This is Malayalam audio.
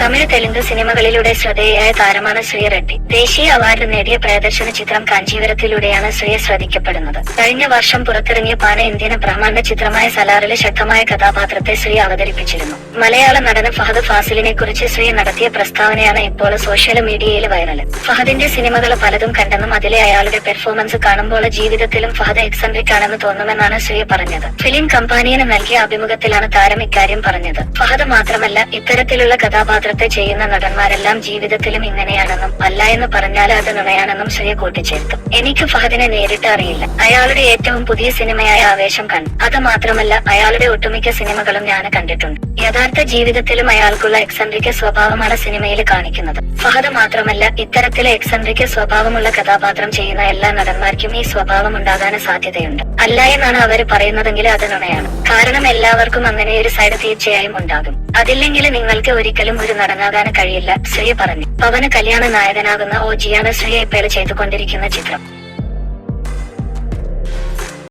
തമിഴ് തെലുങ്ക് സിനിമകളിലൂടെ ശ്രദ്ധേയയായ താരമാണ് ശ്രീ റെഡ്ഡി. ദേശീയ അവാർഡ് നേടിയ പ്രദർശന ചിത്രം കാഞ്ചീവരത്തിലൂടെയാണ് ശ്രീയെ ശ്രദ്ധിക്കപ്പെടുന്നത്. കഴിഞ്ഞ വർഷം പുറത്തിറങ്ങിയ പാന ഇന്ത്യൻ ബ്രഹ്മാണ്ഡ ചിത്രമായ സലാറിലെ ശക്തമായ കഥാപാത്രത്തെ ശ്രീ അവതരിപ്പിച്ചിരുന്നു. മലയാള നടന് ഫഹദ് ഫാസിലിനെ കുറിച്ച് ശ്രീ നടത്തിയ പ്രസ്താവനയാണ് ഇപ്പോൾ സോഷ്യൽ മീഡിയയിൽ വൈറൽ ഫഹദിന്റെ സിനിമകൾ പലതും കണ്ടെന്നും അതിലെ അയാളുടെ പെർഫോമൻസ് കാണുമ്പോൾ ജീവിതത്തിലും ഫഹദ് എക്സെൻട്രിക് ആണെന്ന് തോന്നുമെന്നാണ് ശ്രീ പറഞ്ഞത്. ഫിലിം കമ്പാനിയന് നൽകിയ അഭിമുഖത്തിലാണ് താരം ഇക്കാര്യം പറഞ്ഞത്. ഫഹദ് മാത്രമല്ല ഇത്തരത്തിലുള്ള കഥാപാത്രത്തെ ചെയ്യുന്ന നടന്മാരെല്ലാം ജീവിതത്തിലും ഇങ്ങനെയാണെന്നും അല്ല എന്ന് പറഞ്ഞാൽ അത് നുണയാണെന്നും ശ്രീ കൂട്ടിച്ചേർത്തു. എനിക്ക് ഫഹദിനെ നേരിട്ട് അറിയില്ല. അയാളുടെ ഏറ്റവും പുതിയ സിനിമയായ ആവേശം കണ്ടു. അത് മാത്രമല്ല അയാളുടെ ഒട്ടുമിക്ക സിനിമകളും ഞാൻ കണ്ടിട്ടുണ്ട്. യഥാർത്ഥ ജീവിതത്തിലും അയാൾക്കുള്ള എക്സെൻട്രിക് സ്വഭാവമാണ് സിനിമയിൽ കാണിക്കുന്നത്. ഫഹദ് മാത്രമല്ല ഇത്തരത്തിലെ എക്സെൻട്രിക് സ്വഭാവമുള്ള കഥാപാത്രം ചെയ്യുന്ന എല്ലാ നടന്മാർക്കും ഈ സ്വഭാവം ഉണ്ടാകാൻ സാധ്യതയുണ്ട്. അല്ല എന്നാണ് അവർ പറയുന്നതെങ്കിൽ അത് നുണയാണ്. കാരണം എല്ലാവർക്കും അങ്ങനെ ഒരു സൈഡ് തീർച്ചയായും ഉണ്ടാകും. അതില്ലെങ്കിൽ നിങ്ങൾക്ക് ഒരിക്കലും ഒരു നടനാകാൻ കഴിയില്ല. ശ്രീ പറഞ്ഞു. പവന് കല്യാണ നായകനാകുന്ന ഓ ജിയാണ് ശ്രീയെ പേര് ചെയ്തുകൊണ്ടിരിക്കുന്ന ചിത്രം.